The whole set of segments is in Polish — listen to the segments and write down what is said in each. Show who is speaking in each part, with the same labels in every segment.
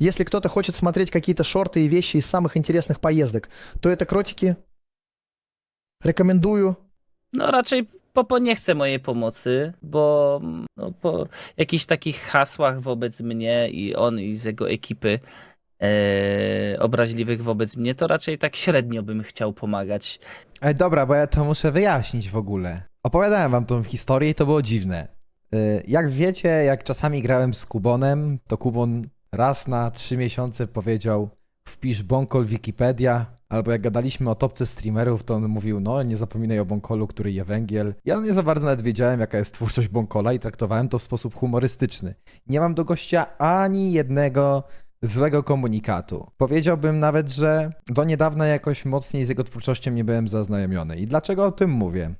Speaker 1: Если кто-то хочет смотреть какие-то шорты и вещи из самых интересных поездок, то это кротики. Рекомендую.
Speaker 2: No raczej Popo nie chce mojej pomocy, bo mm, no, po jakichś takich hasłach wobec mnie i on i z jego ekipy e, obraźliwych wobec mnie, to raczej tak średnio bym chciał pomagać.
Speaker 3: Ej, dobra, bo ja to muszę wyjaśnić w ogóle. Opowiadałem wam tą historię i to było dziwne. Y, Jak wiecie, jak czasami grałem z Kubonem, to Kubon raz na trzy miesiące powiedział wpisz Bonkol Wikipedia, albo jak gadaliśmy o topce streamerów, to on mówił, no nie zapominaj o Bonkolu, który je węgiel. Ja nie za bardzo nawet wiedziałem, jaka jest twórczość Bonkola i traktowałem to w sposób humorystyczny. Nie mam do gościa ani jednego złego komunikatu. Powiedziałbym nawet, że do niedawna jakoś mocniej z jego twórczością nie byłem zaznajomiony. I dlaczego o tym mówię?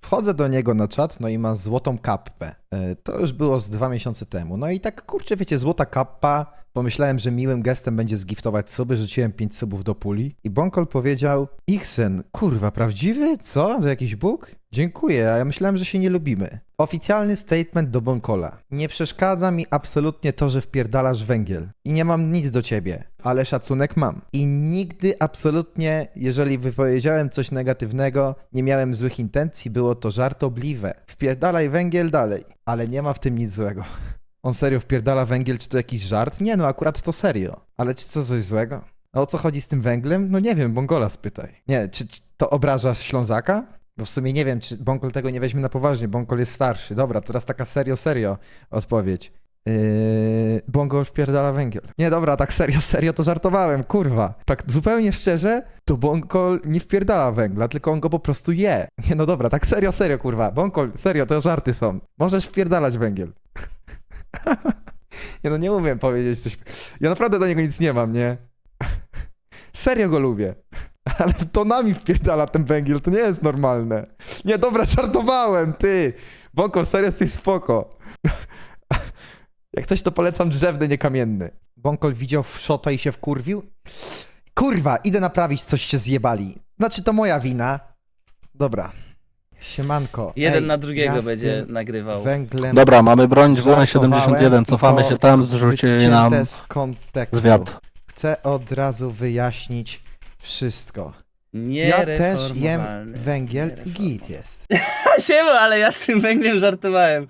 Speaker 3: Wchodzę do niego na czat, no i ma złotą kappę. E, To już było z dwa miesiące temu. No i tak, kurczę, wiecie, złota kappa. Pomyślałem, że miłym gestem będzie zgiftować suby, rzuciłem 5 subów do puli. I Bonkol powiedział, Xen, kurwa, prawdziwy? Co? To jakiś bóg? Dziękuję, a ja myślałem, że się nie lubimy. Oficjalny statement do Bonkola. Nie przeszkadza mi absolutnie to, że wpierdalasz węgiel. I nie mam nic do ciebie, ale szacunek mam. I nigdy absolutnie, jeżeli wypowiedziałem coś negatywnego, nie miałem złych intencji, było to żartobliwe. Wpierdalaj węgiel dalej, ale nie ma w tym nic złego. On serio wpierdala węgiel, czy to jakiś żart? Nie no, akurat to serio. Ale czy to coś złego? A o co chodzi z tym węglem? No nie wiem, Bongola spytaj. Nie, czy, czy to obraża Ślązaka? Bo w sumie nie wiem, czy Bongol tego nie weźmie na poważnie. Bongol jest starszy. Dobra, teraz taka serio, serio odpowiedź. Yy, Bongol wpierdala węgiel. Nie, dobra, tak serio, serio to żartowałem, kurwa. Tak zupełnie szczerze, to Bongol nie wpierdala węgla, tylko on go po prostu je. Nie, no dobra, tak serio, serio, kurwa. Bongol, serio, to żarty są. Możesz wpierdalać węgiel. nie no, nie umiem powiedzieć coś. Ja naprawdę do niego nic nie mam, nie? Serio go lubię. Ale tonami wpierdala ten węgiel, to nie jest normalne. Nie, dobra, żartowałem, ty. Bongol, serio jesteś spoko. Jak coś, to polecam drzewny, nie kamienny. Bąkol widział w szota i się wkurwił? Kurwa, idę naprawić, coś się zjebali. Znaczy, to moja wina. Dobra. Siemanko.
Speaker 2: Jeden
Speaker 3: Ej,
Speaker 2: na drugiego
Speaker 3: ja z
Speaker 2: będzie
Speaker 3: tym
Speaker 2: nagrywał.
Speaker 3: Węglem
Speaker 4: Dobra, mamy broń z
Speaker 3: żartowałem
Speaker 4: 71,
Speaker 3: i
Speaker 4: cofamy
Speaker 3: to
Speaker 4: się tam, zrzucili nam
Speaker 3: z kontekstu.
Speaker 4: zwiat.
Speaker 3: Chcę od razu wyjaśnić wszystko. Ja też jem węgiel i git jest.
Speaker 2: Siema, ale ja z tym węglem żartowałem.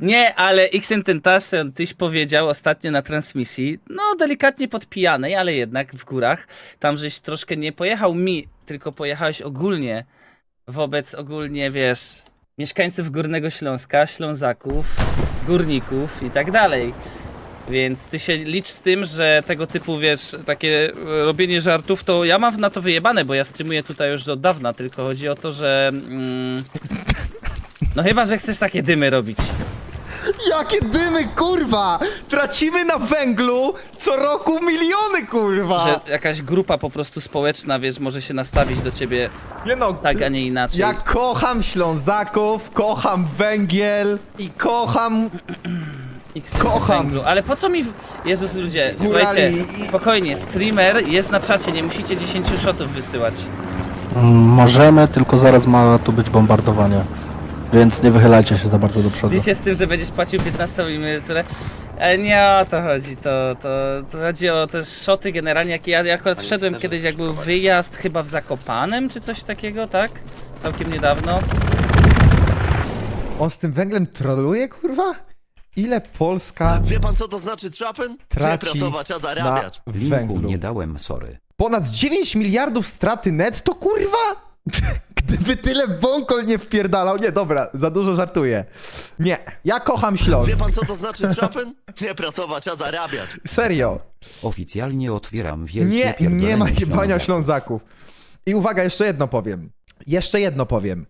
Speaker 2: Nie, ale Xen Tentacion, tyś powiedział ostatnio na transmisji, no delikatnie podpijanej, ale jednak w górach, tam żeś troszkę nie pojechał mi, tylko pojechałeś ogólnie wobec ogólnie, wiesz, mieszkańców Górnego Śląska, Ślązaków, górników i tak dalej. Więc ty się licz z tym, że tego typu, wiesz, takie e, robienie żartów, to ja mam na to wyjebane, bo ja streamuję tutaj już od dawna, tylko chodzi o to, że... Mm, no chyba, że chcesz takie dymy robić.
Speaker 3: Jakie dymy, kurwa! Tracimy na węglu co roku miliony, kurwa!
Speaker 2: Że jakaś grupa po prostu społeczna, wiesz, może się nastawić do ciebie
Speaker 3: Nie no,
Speaker 2: tak, a nie inaczej.
Speaker 3: ja kocham Ślązaków, kocham węgiel i kocham...
Speaker 2: X
Speaker 3: kocham.
Speaker 2: węglu. Ale po co mi... Jezus, ludzie,
Speaker 3: Górali
Speaker 2: słuchajcie,
Speaker 3: i-
Speaker 2: spokojnie, streamer jest na czacie, nie musicie 10 shotów wysyłać.
Speaker 4: Mm, Możemy, tylko zaraz ma tu być bombardowanie. Więc nie wychylajcie się za bardzo do przodu.
Speaker 2: Liczę z tym, że będziesz płacił 15 emeryturę. Ale nie o to chodzi, to, to, to chodzi o te szoty generalnie, jakie ja, ja akurat wszedłem kiedyś, jak był wyjazd chyba w Zakopanem, czy coś takiego, tak? Całkiem niedawno.
Speaker 3: On z tym węglem troluje, kurwa? Ile Polska
Speaker 5: Wie pan co to znaczy trapen? Nie
Speaker 3: traci
Speaker 5: pracować, a
Speaker 3: na
Speaker 5: zarabiać.
Speaker 6: Linku
Speaker 3: węglu?
Speaker 6: nie dałem, sorry.
Speaker 3: Ponad 9 miliardów straty net, to kurwa? Gdyby tyle Bąkol nie wpierdalał. Nie, dobra, za dużo żartuję. Nie, ja kocham Śląsk.
Speaker 5: Wie pan co to znaczy trapen? Nie pracować, a zarabiać.
Speaker 3: Serio.
Speaker 6: Oficjalnie otwieram wielkie
Speaker 3: Nie, nie ma jebania
Speaker 6: Ślązaków.
Speaker 3: Ślązaków. I uwaga, jeszcze jedno powiem. Jeszcze jedno powiem.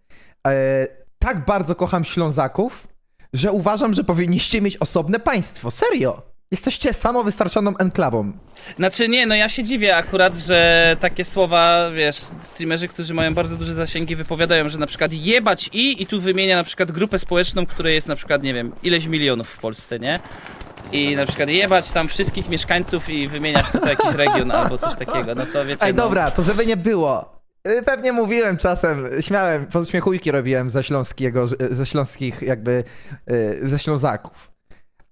Speaker 3: E, tak bardzo kocham Ślązaków, że uważam, że powinniście mieć osobne państwo. Serio. Jesteście samowystarczoną enklawą.
Speaker 2: Znaczy nie, no ja się dziwię akurat, że takie słowa, wiesz, streamerzy, którzy mają bardzo duże zasięgi wypowiadają, że na przykład jebać i i tu wymienia na przykład grupę społeczną, której jest na przykład, nie wiem, ileś milionów w Polsce, nie? I na przykład jebać tam wszystkich mieszkańców i wymieniać tutaj jakiś region albo coś takiego, no to wiecie,
Speaker 3: Ej,
Speaker 2: no,
Speaker 3: dobra, to żeby nie było. Y, Pewnie mówiłem czasem, śmiałem, podśmiechujki robiłem ze śląskiego, ze śląskich jakby, y, ze Ślązaków.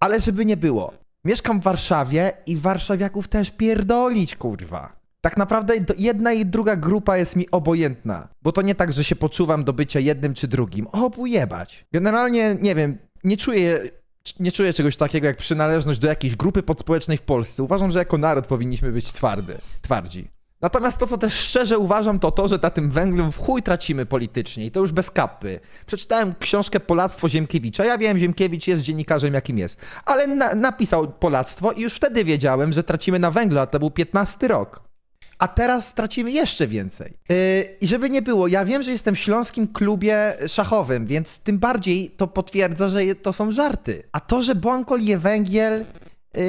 Speaker 3: Ale żeby nie było. Mieszkam w Warszawie i warszawiaków też pierdolić, kurwa. Tak naprawdę jedna i druga grupa jest mi obojętna, bo to nie tak, że się poczuwam do bycia jednym czy drugim. Obu jebać. Generalnie, nie wiem, nie czuję, nie czuję czegoś takiego jak przynależność do jakiejś grupy podspołecznej w Polsce. Uważam, że jako naród powinniśmy być twardy, twardzi. Natomiast to, co też szczerze uważam, to to, że na tym węglu w chuj tracimy politycznie i to już bez kapy. Przeczytałem książkę Polactwo Ziemkiewicza. Ja wiem, Ziemkiewicz jest dziennikarzem, jakim jest, ale na, napisał Polactwo i już wtedy wiedziałem, że tracimy na węglu, a to był 15 rok. A teraz stracimy jeszcze więcej. Yy, I żeby nie było, ja wiem, że jestem w śląskim klubie szachowym, więc tym bardziej to potwierdza, że to są żarty. A to, że Bąkol je węgiel, yy,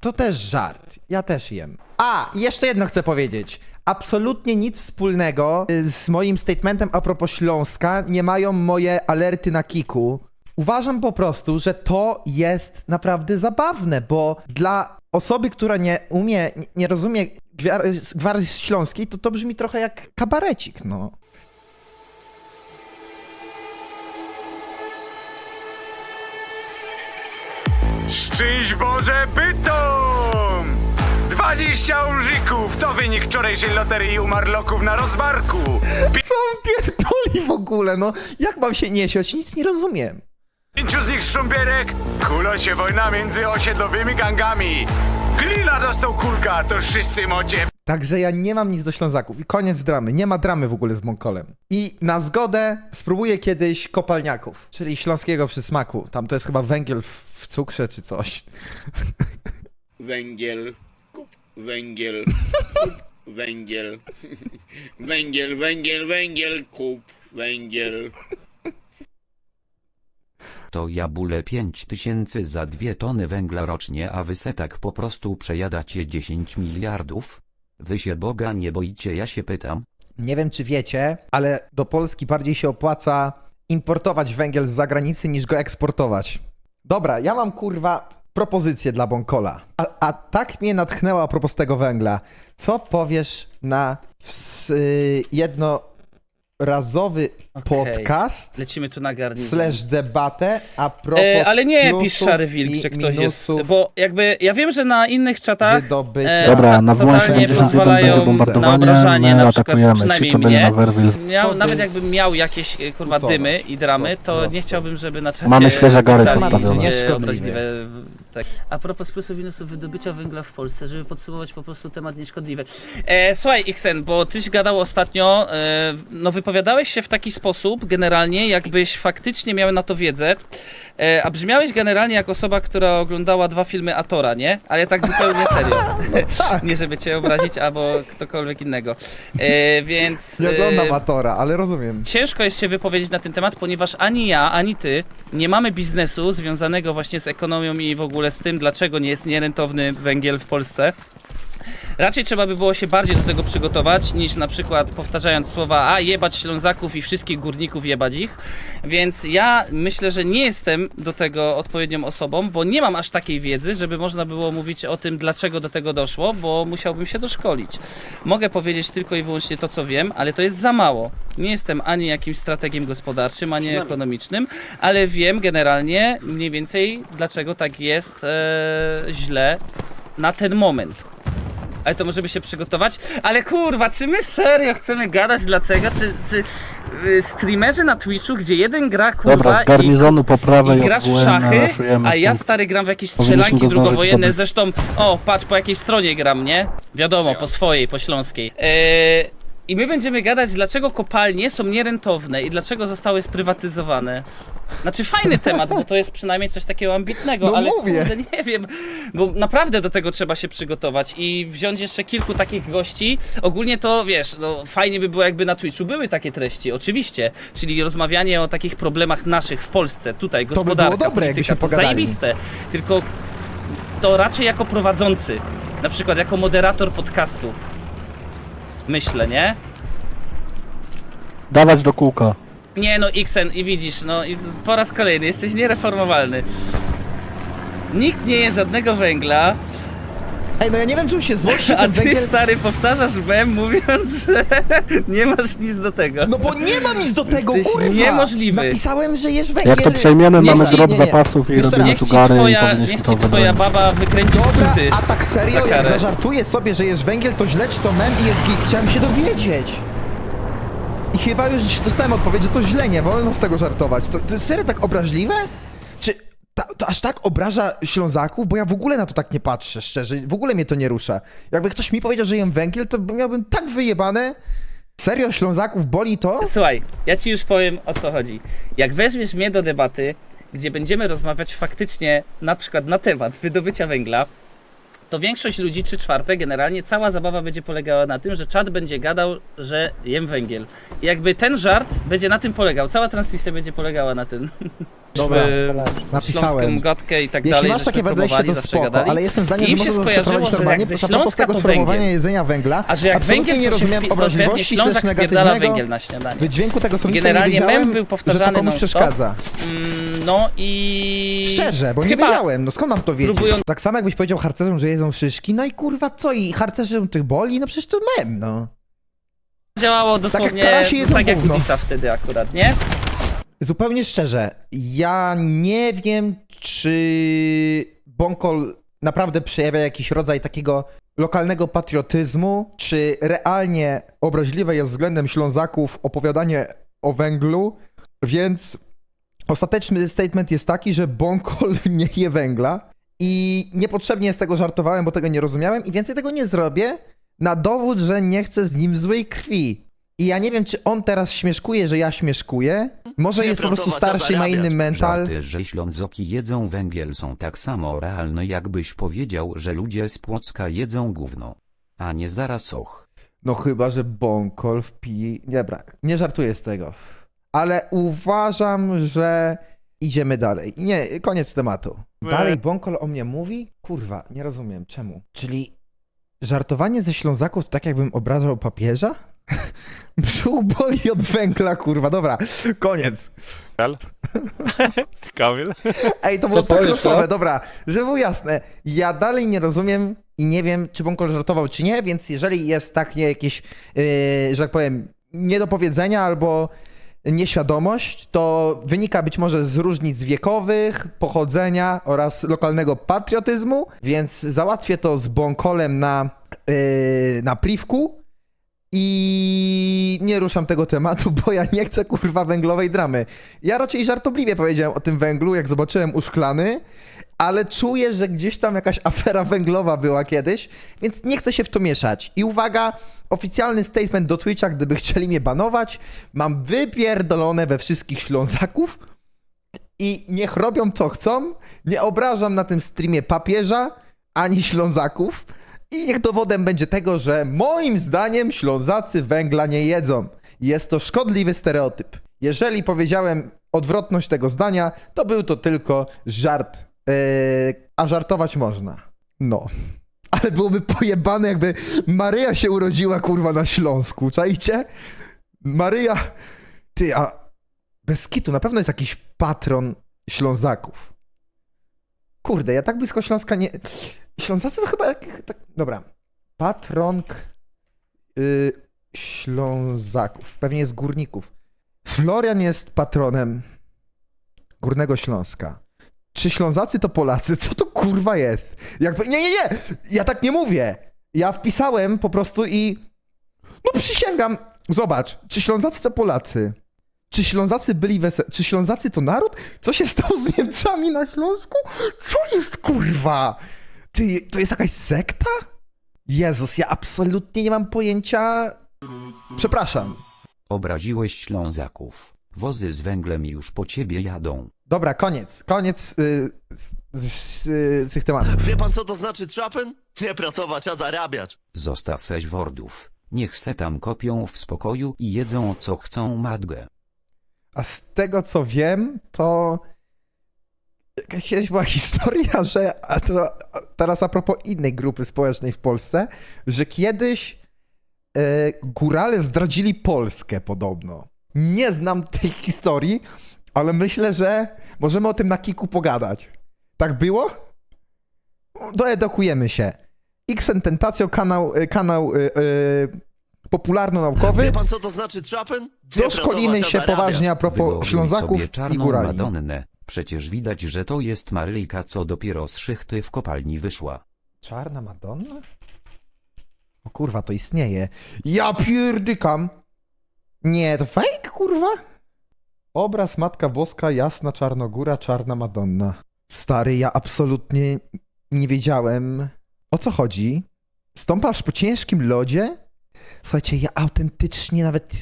Speaker 3: to też żart. Ja też jem. A, i jeszcze jedno chcę powiedzieć. Absolutnie nic wspólnego y, z moim statementem a propos Śląska nie mają moje alerty na kiku. Uważam po prostu, że to jest naprawdę zabawne, bo dla osoby, która nie umie, nie- rozumie gwar- gwary śląskiej, to to brzmi trochę jak kabarecik, no.
Speaker 7: Szczęść Boże Bytom! 20 ulżyków to wynik wczorajszej loterii umarloków na rozbarku.
Speaker 3: Co on pierdoli w ogóle, no? Jak mam się niesiać? Nic nie rozumiem.
Speaker 7: Pięciu z nich szcząbierek, kulo się wojna między osiedlowymi gangami. Grilla dostał kulka, to wszyscy mocie.
Speaker 3: Także ja nie mam nic do Ślązaków i koniec dramy. Nie ma dramy w ogóle z Monkolem. I na zgodę spróbuję kiedyś kopalniaków, czyli śląskiego przysmaku. Tam to jest chyba węgiel w, w cukrze czy coś.
Speaker 8: Węgiel, kup, węgiel, kup, węgiel, węgiel, węgiel, węgiel, kup, węgiel.
Speaker 6: To ja bólę 5 tysięcy za dwie tony węgla rocznie, a wy se tak po prostu przejadacie 10 miliardów? Wy się Boga nie boicie, ja się pytam.
Speaker 3: Nie wiem, czy wiecie, ale do Polski bardziej się opłaca importować węgiel z zagranicy niż go eksportować. Dobra, ja mam kurwa propozycję dla Bonkola. A, a tak mnie natchnęła propos tego węgla. Co powiesz na ws- y, jednorazowy
Speaker 2: Okej.
Speaker 3: podcast
Speaker 2: Lecimy tu na garnitur.
Speaker 3: slash debatę a propos
Speaker 2: E, ale nie
Speaker 3: plusów
Speaker 2: pisz szary wilk,
Speaker 3: i
Speaker 2: że ktoś jest.
Speaker 3: minusów
Speaker 2: Bo jakby ja wiem, że na innych czatach
Speaker 3: wydobycia.
Speaker 2: e,
Speaker 4: Dobra, na
Speaker 2: totalnie
Speaker 4: wyłącznie 51
Speaker 2: pozwalają
Speaker 4: będzie bombardowanie,
Speaker 2: na obrażanie
Speaker 4: my
Speaker 2: na przykład
Speaker 4: atakujemy.
Speaker 2: przynajmniej mnie.
Speaker 4: na Werwil,
Speaker 2: Miał,
Speaker 3: To
Speaker 2: nawet
Speaker 3: jest
Speaker 2: jakbym miał jakieś e, kurwa dymy i dramy, to nie chciałbym, żeby na czacie
Speaker 4: Mamy świeże gary
Speaker 2: pisali,
Speaker 3: postawione.
Speaker 2: e,
Speaker 3: Nieszkodliwie.
Speaker 2: obraźliwe, tak. A propos plusów i minusów wydobycia węgla w Polsce, żeby podsumować po prostu temat nieszkodliwy. E, słuchaj, Xen, bo tyś gadał ostatnio, e, no wypowiadałeś się w taki sposób generalnie, jakbyś faktycznie miał na to wiedzę, e, a brzmiałeś generalnie jak osoba, która oglądała dwa filmy Atora, nie? Ale tak zupełnie serio. nie żeby cię obrazić, albo ktokolwiek innego. E, więc...
Speaker 3: Nie oglądam Atora, ale rozumiem.
Speaker 2: Ciężko jest się wypowiedzieć na ten temat, ponieważ ani ja, ani ty nie mamy biznesu związanego właśnie z ekonomią i w ogóle z tym, dlaczego nie jest nierentowny węgiel w Polsce. Raczej trzeba by było się bardziej do tego przygotować, niż na przykład powtarzając słowa a jebać Ślązaków i wszystkich górników jebać ich. Więc ja myślę, że nie jestem do tego odpowiednią osobą, bo nie mam aż takiej wiedzy, żeby można było mówić o tym, dlaczego do tego doszło, bo musiałbym się doszkolić. Mogę powiedzieć tylko i wyłącznie to, co wiem, ale to jest za mało. Nie jestem ani jakimś strategiem gospodarczym, ani ekonomicznym, ale wiem generalnie mniej więcej, dlaczego tak jest e, źle na ten moment. Ale to możemy się przygotować. Ale kurwa, czy my serio chcemy gadać dlaczego? Czy, czy y, streamerzy na Twitchu, gdzie jeden gra kurwa
Speaker 4: Dobra, z
Speaker 2: i,
Speaker 4: garnizonu po prawej
Speaker 2: i grasz w szachy,
Speaker 4: raszujemy
Speaker 2: a ja
Speaker 4: tu.
Speaker 2: stary gram w jakieś
Speaker 4: Powinniśmy
Speaker 2: strzelanki
Speaker 4: go zdążyć
Speaker 2: drugowojenne,
Speaker 4: zdobyć.
Speaker 2: zresztą, o patrz po jakiej stronie gram, nie? Wiadomo, po swojej, po śląskiej. Eee, I my będziemy gadać, dlaczego kopalnie są nierentowne i dlaczego zostały sprywatyzowane. Znaczy fajny temat, bo to jest przynajmniej coś takiego ambitnego,
Speaker 3: No
Speaker 2: ale
Speaker 3: mówię.
Speaker 2: kurde, nie wiem, bo naprawdę do tego trzeba się przygotować i wziąć jeszcze kilku takich gości. Ogólnie to, wiesz, no fajnie by było jakby na Twitchu były takie treści, oczywiście, czyli rozmawianie o takich problemach naszych w Polsce, tutaj
Speaker 3: było
Speaker 2: gospodarka,
Speaker 3: dobre,
Speaker 2: polityka, to
Speaker 3: pogadali.
Speaker 2: zajebiste, tylko to raczej jako prowadzący, na przykład jako moderator podcastu. Myślę, nie?
Speaker 4: Dawać do kółka.
Speaker 2: Nie no, Xen, i widzisz, no i po raz kolejny jesteś niereformowalny. Nikt nie je żadnego węgla.
Speaker 3: Ej, no ja nie wiem, czym się złości
Speaker 2: A
Speaker 3: ten
Speaker 2: ty,
Speaker 3: węgiel...
Speaker 2: stary, powtarzasz mem, mówiąc, że nie masz nic do tego.
Speaker 3: No bo nie mam nic do tego,
Speaker 2: Jesteś
Speaker 3: kurwa!
Speaker 2: niemożliwy.
Speaker 3: Napisałem, że jesz węgiel...
Speaker 4: Jak to przejmiemy,
Speaker 2: Nie
Speaker 4: mamy
Speaker 2: chcę-
Speaker 4: drop
Speaker 3: nie, nie.
Speaker 4: zapasów i
Speaker 3: Jeszcze
Speaker 4: robimy.
Speaker 2: Niech ci
Speaker 4: sugary i
Speaker 2: twoja,
Speaker 4: powinniśmy
Speaker 2: niech
Speaker 4: to
Speaker 2: ci twoja
Speaker 4: wybrać.
Speaker 2: baba wykręci
Speaker 3: Dobra,
Speaker 2: suty.
Speaker 3: a tak serio,
Speaker 2: za
Speaker 3: jak
Speaker 2: karę.
Speaker 3: zażartujesz sobie, że jesz węgiel, to źle czy to mem i jest git. Chciałem się dowiedzieć. I chyba już dostałem odpowiedź, że to źle, nie wolno z tego żartować. To, to serio tak obraźliwe? Ta, to aż tak obraża Ślązaków? Bo ja w ogóle na to tak nie patrzę, szczerze. W ogóle mnie to nie rusza. Jakby ktoś mi powiedział, że jem węgiel, to miałbym tak wyjebane. Serio, Ślązaków boli to?
Speaker 2: Słuchaj, ja ci już powiem o co chodzi. Jak weźmiesz mnie do debaty, gdzie będziemy rozmawiać faktycznie na przykład na temat wydobycia węgla, to większość ludzi, trzy czwarte, generalnie cała zabawa będzie polegała na tym, że czat będzie gadał, że jem węgiel. I jakby ten żart będzie na tym polegał, cała transmisja będzie polegała na tym.
Speaker 3: Dobra, napisałem.
Speaker 2: Śląską gadkę i tak
Speaker 3: Jeśli
Speaker 2: dalej,
Speaker 3: masz takie podejście, to spoko,
Speaker 2: gadali.
Speaker 3: ale jestem zdania,
Speaker 2: I im
Speaker 3: że
Speaker 2: się
Speaker 3: to
Speaker 2: skojarzyło, że jak ze Śląska
Speaker 3: tego
Speaker 2: to
Speaker 3: sformułowania
Speaker 2: węgiel.
Speaker 3: jedzenia węgla.
Speaker 2: A że jak węgiel,
Speaker 3: nie
Speaker 2: to się
Speaker 3: rozumiem
Speaker 2: to
Speaker 3: obraźliwości, slash
Speaker 2: pierdala
Speaker 3: negatywnego
Speaker 2: węgiel na śniadanie.
Speaker 3: wydźwięku tego słowa,
Speaker 2: Generalnie
Speaker 3: nie wiedziałem,
Speaker 2: mem był
Speaker 3: że to
Speaker 2: powtarzany
Speaker 3: komuś
Speaker 2: non-stop.
Speaker 3: przeszkadza.
Speaker 2: Mm, no i...
Speaker 3: Szczerze, bo nie wiedziałem, no skąd mam to wiedzieć?
Speaker 2: próbują-
Speaker 3: Tak samo jakbyś powiedział harcerzom, że jedzą szyszki, no i kurwa co, i harcerzom tych boli? No przecież to mem, no.
Speaker 2: działało dosłownie
Speaker 3: Karasi jedzą
Speaker 2: tak jak
Speaker 3: gówno.
Speaker 2: Udisa wtedy akurat, nie?
Speaker 3: Zupełnie szczerze, ja nie wiem, czy Bonkol naprawdę przejawia jakiś rodzaj takiego lokalnego patriotyzmu, czy realnie obraźliwe jest względem Ślązaków opowiadanie o węglu, więc ostateczny statement jest taki, że Bonkol nie je węgla i niepotrzebnie z tego żartowałem, bo tego nie rozumiałem i więcej tego nie zrobię na dowód, że nie chcę z nim złej krwi. I ja nie wiem, czy on teraz śmieszkuje, że ja śmieszkuję. Może
Speaker 5: Nie
Speaker 3: jest po prostu
Speaker 5: pracować, a
Speaker 3: starszy ma inny
Speaker 5: zarabiać.
Speaker 3: mental.
Speaker 6: Żarty, że Ślązoki jedzą węgiel są tak samo realne jakbyś powiedział, że ludzie z Płocka jedzą gówno. A nie zaraz och.
Speaker 3: No chyba, że Bonkol wpi... Dobra, nie żartuję z tego. Ale uważam, że idziemy dalej. Nie, koniec tematu. Dalej Bonkol o mnie mówi? Kurwa, nie rozumiem. Czemu? Czyli żartowanie ze Ślązaków to tak jakbym obrażał papieża? Brzuch boli od węgla, kurwa. Dobra, koniec.
Speaker 9: Kamil?
Speaker 3: Ej, to było
Speaker 2: Co
Speaker 3: tak losowe,
Speaker 2: co?
Speaker 3: dobra, żeby było jasne. Ja dalej nie rozumiem i nie wiem, czy Bonkol żartował, czy nie, więc jeżeli jest takie jakieś, yy, że tak powiem, niedopowiedzenia albo nieświadomość, to wynika być może z różnic wiekowych, pochodzenia oraz lokalnego patriotyzmu, więc załatwię to z Bonkolem na, yy, na privku i nie ruszam tego tematu, bo ja nie chcę kurwa węglowej dramy. Ja raczej żartobliwie powiedziałem o tym węglu, jak zobaczyłem u szklany, ale czuję, że gdzieś tam jakaś afera węglowa była kiedyś, więc nie chcę się w to mieszać. I uwaga, oficjalny statement do Twitcha, gdyby chcieli mnie banować, mam wypierdolone we wszystkich Ślązaków i niech robią co chcą, nie obrażam na tym streamie papieża, ani Ślązaków i niech dowodem będzie tego, że moim zdaniem Ślązacy węgla nie jedzą. Jest to szkodliwy stereotyp. Jeżeli powiedziałem odwrotność tego zdania, to był to tylko żart. Yy, a żartować można. No. Ale byłoby pojebane, jakby Maryja się urodziła, kurwa, na Śląsku. Czajcie? Maryja... Ty, a... Bez kitu, na pewno jest jakiś patron Ślązaków. Kurde, ja tak blisko Śląska nie... Ślązacy to chyba... Tak... Dobra. Patronk y, Ślązaków. Pewnie jest górników. Florian jest patronem Górnego Śląska. Czy Ślązacy to Polacy? Co to kurwa jest? Nie, nie, nie! Ja tak nie mówię! Ja wpisałem po prostu i... No przysięgam! Zobacz, czy Ślązacy to Polacy? Czy Ślązacy byli wesel... Czy Ślązacy to naród? Co się stało z Niemcami na Śląsku? Co jest kurwa? Ty, to jest jakaś sekta? Jezus, ja absolutnie nie mam pojęcia... Przepraszam.
Speaker 6: Obraziłeś Ślązaków. Wozy z węglem już po ciebie jadą.
Speaker 3: Dobra, koniec. Koniec y, z, z, z tych tematów.
Speaker 5: Wie pan co to znaczy trapen? Nie pracować, a zarabiać.
Speaker 6: Zostaw weź wordów. Niech se tam kopią w spokoju i jedzą co chcą matgę.
Speaker 3: A z tego co wiem, to kiedyś była historia, że a to a teraz a propos innej grupy społecznej w Polsce, że kiedyś e, górale zdradzili Polskę podobno. Nie znam tej historii, ale myślę, że możemy o tym na kiku pogadać. Tak było? Doedukujemy się. Xen Tentacio, kanał, y, kanał y, y, popularno-naukowy.
Speaker 5: Wie pan, co to znaczy trapen? Nie
Speaker 3: Doszkolimy się poważnie a propos
Speaker 6: Wyobraź
Speaker 3: Ślązaków i górali.
Speaker 6: Madonnę. Przecież widać, że to jest Maryjka, co dopiero z szychty w kopalni wyszła.
Speaker 3: Czarna Madonna? O kurwa, to istnieje. Ja pierdykam. Nie, to fake, kurwa? Obraz Matka Boska, jasna czarnogóra, czarna Madonna. Stary, ja absolutnie nie wiedziałem, o co chodzi. Stąpasz po ciężkim lodzie? Słuchajcie, ja autentycznie nawet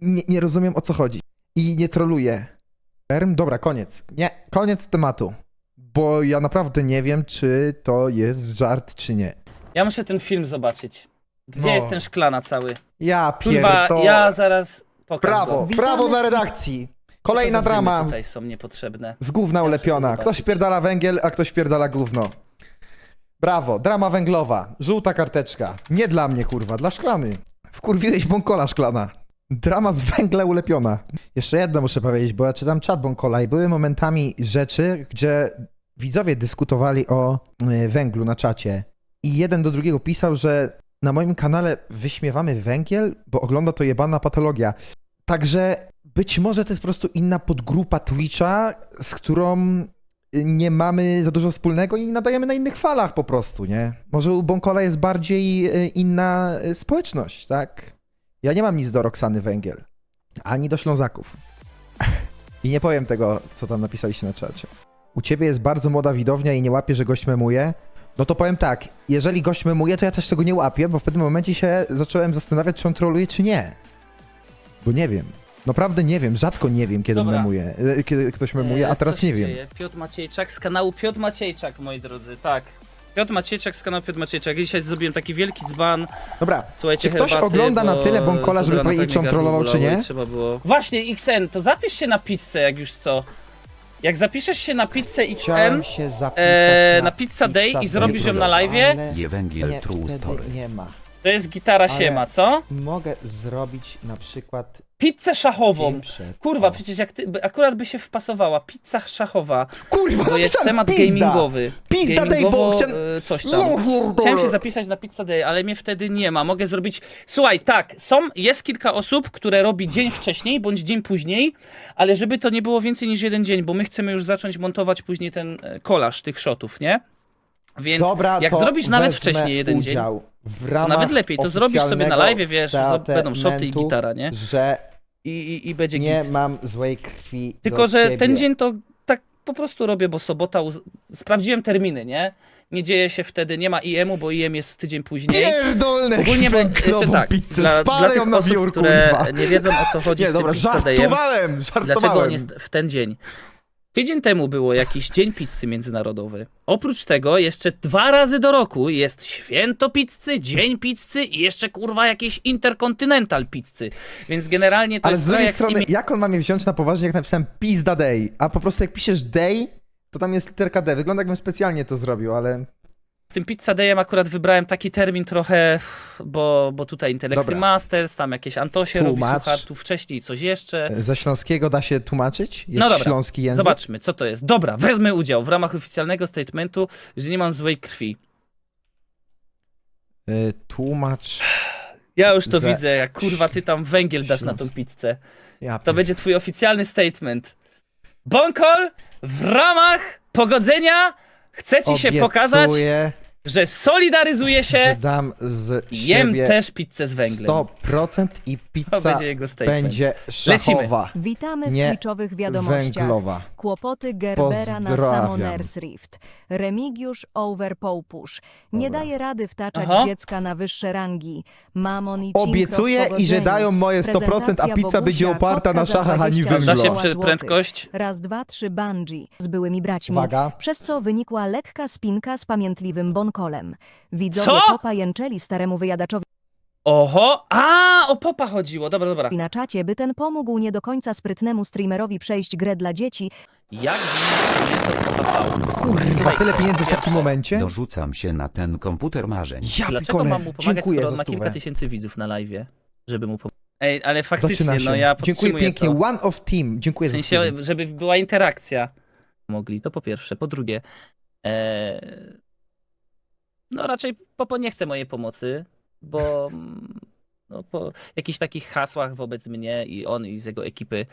Speaker 3: nie, nie rozumiem, o co chodzi. I nie troluję. Erm, dobra, koniec. Nie, koniec tematu. Bo ja naprawdę nie wiem, czy to jest żart, czy nie.
Speaker 2: Ja muszę ten film zobaczyć. Gdzie
Speaker 3: No.
Speaker 2: jest ten szklana cały?
Speaker 3: Ja
Speaker 2: Kurwa,
Speaker 3: pierdolę.
Speaker 2: ja zaraz pokażę
Speaker 3: Brawo,
Speaker 2: go.
Speaker 3: brawo dla redakcji. Kolejna drama
Speaker 2: Tutaj są niepotrzebne.
Speaker 3: z gówna ulepiona. Ktoś pierdala węgiel, a ktoś pierdala gówno. Brawo, drama węglowa. Żółta karteczka. Nie dla mnie, kurwa, dla szklany. Wkurwiłeś bąkola szklana. Drama z węgla ulepiona. Jeszcze jedno muszę powiedzieć, bo ja czytam czat bąkola i były momentami rzeczy, gdzie widzowie dyskutowali o y, węglu na czacie. I jeden do drugiego pisał, że na moim kanale wyśmiewamy węgiel, bo ogląda to jebana patologia. Także być może to jest po prostu inna podgrupa Twitcha, z którą nie mamy za dużo wspólnego i nadajemy na innych falach po prostu, nie? Może u Bąkola jest bardziej e, inna e, społeczność, tak? Ja nie mam nic do Roxany Węgiel, ani do Ślązaków. I nie powiem tego, co tam napisaliście na czacie. U ciebie jest bardzo młoda widownia i nie łapie, że gość memuje. No to powiem tak, jeżeli gość memuje, to ja też tego nie łapię, bo w pewnym momencie się zacząłem zastanawiać, czy on troluje, czy nie. Bo nie wiem. Naprawdę nie wiem, rzadko nie wiem, kiedy
Speaker 2: Dobra.
Speaker 3: memuje, e, kiedy ktoś memuje,
Speaker 2: E,
Speaker 3: a
Speaker 2: co
Speaker 3: teraz
Speaker 2: się
Speaker 3: nie wiem.
Speaker 2: dzieje? Piotr Maciejczak z kanału Piotr Maciejczak, moi drodzy, tak. Piotr Maciejczak z kanału Piotr Maciejczak. Dzisiaj zrobiłem taki wielki dzban.
Speaker 3: Dobra,
Speaker 2: Słuchajcie,
Speaker 3: Czy ktoś
Speaker 2: herbaty,
Speaker 3: ogląda na
Speaker 2: bo
Speaker 3: tyle Bąkola, żeby powiedzieć,
Speaker 2: tak
Speaker 3: czy on
Speaker 2: mnie
Speaker 3: trollował,
Speaker 2: gardło
Speaker 3: czy
Speaker 2: bolało
Speaker 3: nie?
Speaker 2: Trzeba było... Właśnie, XN, to zapisz się na pizzę, jak już co. Jak zapiszesz się na pizzę XN,
Speaker 10: się zapisać
Speaker 2: e, na Pizza Day i zrobisz ją na live,
Speaker 6: Je węgiel
Speaker 10: nie,
Speaker 6: true
Speaker 10: wtedy
Speaker 6: story.
Speaker 10: nie ma.
Speaker 2: To jest gitara
Speaker 10: Ale-
Speaker 2: siema, co?
Speaker 10: Mogę zrobić na przykład
Speaker 2: Pizzę szachową.
Speaker 10: film przed-
Speaker 2: Kurwa, przecież jak ty, by- akurat by się wpasowała. Pizza szachowa.
Speaker 3: Kurwa,
Speaker 2: To jest
Speaker 3: napisałem
Speaker 2: temat
Speaker 3: pizda!
Speaker 2: gamingowy.
Speaker 3: Pizda day, bo
Speaker 2: Gamingowo,
Speaker 3: chciałem...
Speaker 2: e, coś
Speaker 3: Ja
Speaker 2: tam.
Speaker 3: pierdolę.
Speaker 2: Chciałem się zapisać na Pizza Day, ale mnie wtedy nie ma. Mogę zrobić. Słuchaj, tak, są, jest kilka osób, które robi dzień wcześniej bądź dzień później, ale żeby to nie było więcej niż jeden dzień, bo my chcemy już zacząć montować później ten e, kolaż tych shotów, nie? Więc
Speaker 10: Dobra,
Speaker 2: jak
Speaker 10: to
Speaker 2: zrobisz nawet
Speaker 10: wezmę
Speaker 2: wcześniej jeden dzień,
Speaker 10: udział w
Speaker 2: to
Speaker 10: ramach
Speaker 2: nawet lepiej. To zrobisz sobie na
Speaker 10: oficjalnego
Speaker 2: live, wiesz, będą shoty i
Speaker 10: statementu,
Speaker 2: gitara, nie?
Speaker 10: że
Speaker 2: I, i, i będzie
Speaker 10: nie
Speaker 2: git.
Speaker 10: mam złej krwi
Speaker 2: Tylko,
Speaker 10: do
Speaker 2: że
Speaker 10: ciebie.
Speaker 2: ten dzień to tak po prostu robię, bo sobota. Uz... Sprawdziłem terminy, nie? Nie dzieje się wtedy, nie ma IM-u, bo IM jest tydzień później.
Speaker 3: Pierdolne
Speaker 2: Ogólnie, bo jeszcze
Speaker 3: węglową
Speaker 2: tak,
Speaker 3: pizzę,
Speaker 2: dla, dla
Speaker 3: spalę
Speaker 2: tych
Speaker 3: ją na
Speaker 2: osób,
Speaker 3: biurku,
Speaker 2: które
Speaker 3: kurwa.
Speaker 2: nie wiedzą o co chodzi
Speaker 3: Nie,
Speaker 2: z tym
Speaker 3: dobra,
Speaker 2: Pizza Dayem,
Speaker 3: żartowałem, żartowałem.
Speaker 2: dlaczego on jest w ten dzień. Tydzień temu było jakiś Dzień Pizzy Międzynarodowy. Oprócz tego jeszcze dwa razy do roku jest Święto Pizzy, Dzień Pizzy i jeszcze kurwa jakieś Interkontynental Pizzy. Więc generalnie to
Speaker 3: Ale
Speaker 2: jest
Speaker 3: z drugiej
Speaker 2: jak
Speaker 3: strony, jak on ma mnie wziąć na poważnie, jak napisałem pizda day, a po prostu jak piszesz day, to tam jest literka D. Wygląda jakbym specjalnie to zrobił, ale...
Speaker 2: Z tym Pizza Dayem akurat wybrałem taki termin trochę, bo, bo tutaj Intel
Speaker 3: Dobra.
Speaker 2: Extreme Masters, tam jakieś Antosie robi,
Speaker 3: Tłumacz.
Speaker 2: słuchaj, tu wcześniej coś jeszcze.
Speaker 3: Ze śląskiego da się tłumaczyć? Jest
Speaker 2: No dobra,
Speaker 3: śląski język?
Speaker 2: Zobaczmy, co to jest. Dobra, wezmę udział w ramach oficjalnego statementu, że nie mam złej krwi.
Speaker 3: Y, tłumacz...
Speaker 2: Ja już to
Speaker 3: Ze-
Speaker 2: widzę, jak kurwa ty tam węgiel dasz na tą
Speaker 3: Śląsk-
Speaker 2: pizzę.
Speaker 3: Ja
Speaker 2: To będzie twój oficjalny statement. Bonkol, w ramach pogodzenia chce ci się pokazać, że solidaryzuje
Speaker 3: że
Speaker 2: się
Speaker 3: dam z
Speaker 2: jem
Speaker 3: siebie
Speaker 2: też pizzę z węglem.
Speaker 3: 100% i
Speaker 2: To
Speaker 3: pizza
Speaker 2: będzie jego statement.
Speaker 3: będzie
Speaker 9: Witamy w
Speaker 3: Nie
Speaker 9: Twitchowych wiadomościach.
Speaker 3: węglowa.
Speaker 9: Kłopoty Gerbera na
Speaker 3: Pozdrawiam.
Speaker 9: Summoners Rift. Remigiusz Overpołpusz. Nie
Speaker 3: Dobra.
Speaker 9: daje rady wtaczać
Speaker 2: Aha.
Speaker 9: dziecka na wyższe rangi. Mamon i Cinkro w
Speaker 3: Obiecuję i że dają moje 100%, a
Speaker 9: Prezentacja
Speaker 3: pizza będzie
Speaker 9: Bogusia,
Speaker 3: oparta na
Speaker 9: kotka za
Speaker 3: szachach, ani
Speaker 9: 20
Speaker 2: Da się
Speaker 3: węglo.
Speaker 2: prze-
Speaker 9: złotych.
Speaker 2: prędkość?
Speaker 9: Raz, dwa, trzy bungee z byłymi braćmi.
Speaker 3: Uwaga.
Speaker 9: Przez co wynikła lekka spinka z pamiętliwym bonkolem. Widzowie
Speaker 2: Co?
Speaker 9: popa jęczeli staremu wyjadaczowi
Speaker 2: Oho, a o popa chodziło, dobra, dobra.
Speaker 9: na czacie, by ten pomógł nie do końca sprytnemu streamerowi przejść grę dla dzieci,
Speaker 2: Jak PPV?
Speaker 3: Kurwa, tyle pieniędzy w takim momencie?
Speaker 6: Dorzucam się na ten komputer marzeń.
Speaker 3: Ja
Speaker 2: Dlaczego
Speaker 3: pikole.
Speaker 2: mam mu pomagać,
Speaker 3: Dziękuję
Speaker 2: skoro
Speaker 3: za
Speaker 2: on ma kilka
Speaker 3: stówę.
Speaker 2: tysięcy widzów na live, żeby mu pomóc? Ej, ale faktycznie,
Speaker 3: Zaczyna się.
Speaker 2: no ja
Speaker 3: Dziękuję
Speaker 2: podtrzymuję
Speaker 3: pięknie.
Speaker 2: to.
Speaker 3: One of team. Dziękuję
Speaker 2: W
Speaker 3: za
Speaker 2: sensie,
Speaker 3: stówę.
Speaker 2: żeby była interakcja. Mogli, to po pierwsze. Po drugie, e...
Speaker 11: no raczej Popo nie chce mojej pomocy, bo mm, no, po jakichś takich hasłach wobec mnie i on i z jego ekipy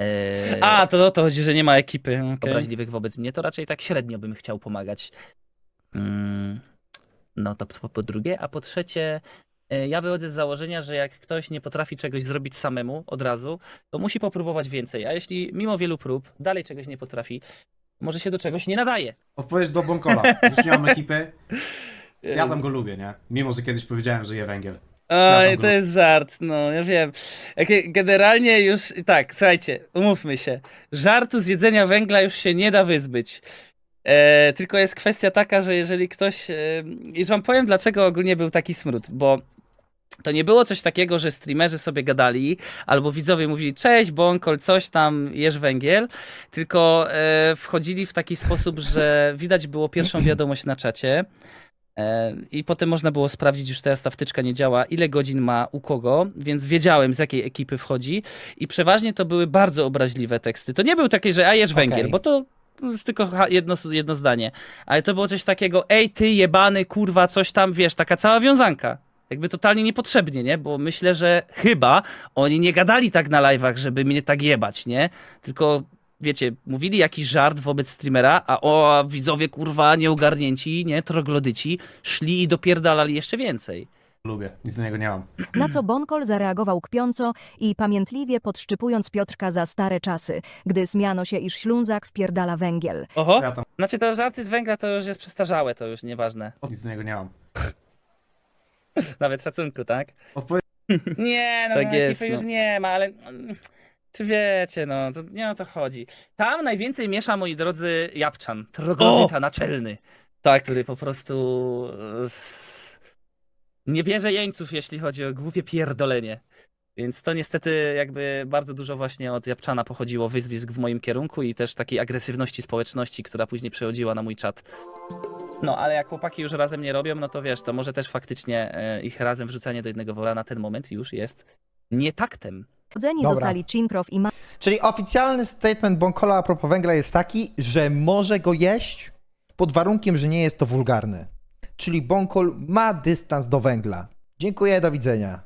Speaker 11: e,
Speaker 2: A, to o to chodzi, że nie ma ekipy. okej.
Speaker 11: obraźliwych wobec mnie, to raczej tak średnio bym chciał pomagać. Mm, no to po, po drugie, a po trzecie, e, ja wychodzę z założenia, że jak ktoś nie potrafi czegoś zrobić samemu od razu, to musi popróbować więcej. A jeśli mimo wielu prób dalej czegoś nie potrafi, może się do czegoś nie nadaje.
Speaker 12: Odpowiedź do Bonkola. Już nie mam ekipy. Ja tam go lubię, nie? Mimo, że kiedyś powiedziałem, że je węgiel.
Speaker 2: Oj, to jest żart, no ja wiem. Jak- Generalnie już, tak, słuchajcie, umówmy się. Żartu z jedzenia węgla już się nie da wyzbyć. E, tylko jest kwestia taka, że jeżeli ktoś. E, już wam powiem, dlaczego ogólnie był taki smród, bo to nie było coś takiego, że streamerzy sobie gadali, albo widzowie mówili, cześć, Bonkol, coś tam, jesz węgiel, tylko e, wchodzili w taki sposób, że widać było pierwszą wiadomość na czacie. E, I potem można było sprawdzić, już teraz ta wtyczka nie działa, ile godzin ma u kogo, więc wiedziałem z jakiej ekipy wchodzi. I przeważnie to były bardzo obraźliwe teksty. To nie był takie, że a jesz węgiel,
Speaker 3: Okej.
Speaker 2: bo to jest tylko jedno, jedno zdanie. Ale to było coś takiego, ej ty jebany, kurwa, coś tam, wiesz, taka cała wiązanka. Jakby totalnie niepotrzebnie, nie? Bo myślę, że chyba oni nie gadali tak na live'ach, żeby mnie tak jebać, nie? Tylko wiecie, mówili jakiś żart wobec streamera, a o, widzowie kurwa nieogarnięci, nie, troglodyci, szli i dopierdalali jeszcze więcej.
Speaker 12: Lubię. Nic do niego nie mam.
Speaker 9: Na co Bonkol zareagował kpiąco i pamiętliwie podszczypując Piotrka za stare czasy, gdy zmiano się, iż ślązak wpierdala węgiel.
Speaker 2: Oho,
Speaker 12: Ja tam
Speaker 2: znaczy to żarty z węgla to już jest przestarzałe, to już nieważne.
Speaker 12: nic do niego nie mam.
Speaker 2: Nawet szacunku, tak?
Speaker 12: Odpowiedź
Speaker 2: Nie, no Tak tak jest, ekipy no. już nie ma, ale mm, czy wiecie, no, to nie o to chodzi. Tam najwięcej miesza, moi drodzy, Japczan, troglodyta naczelny. Tak, który po prostu e, s- nie bierze jeńców, jeśli chodzi o głupie pierdolenie. Więc to niestety jakby bardzo dużo właśnie od Japczana pochodziło wyzwisk w moim kierunku i też takiej agresywności społeczności, która później przechodziła na mój czat. No, ale jak chłopaki już razem nie robią, no to wiesz, to może też faktycznie e, ich razem wrzucanie do jednego wora na ten moment już jest nietaktem.
Speaker 9: Chodzeni
Speaker 3: Dobra.
Speaker 9: zostali Chinprow i Ma
Speaker 3: Czyli oficjalny statement Bonkola a propos węgla jest taki, że może go jeść pod warunkiem, że nie jest to wulgarne. Czyli Bonkol ma dystans do węgla. Dziękuję, do widzenia.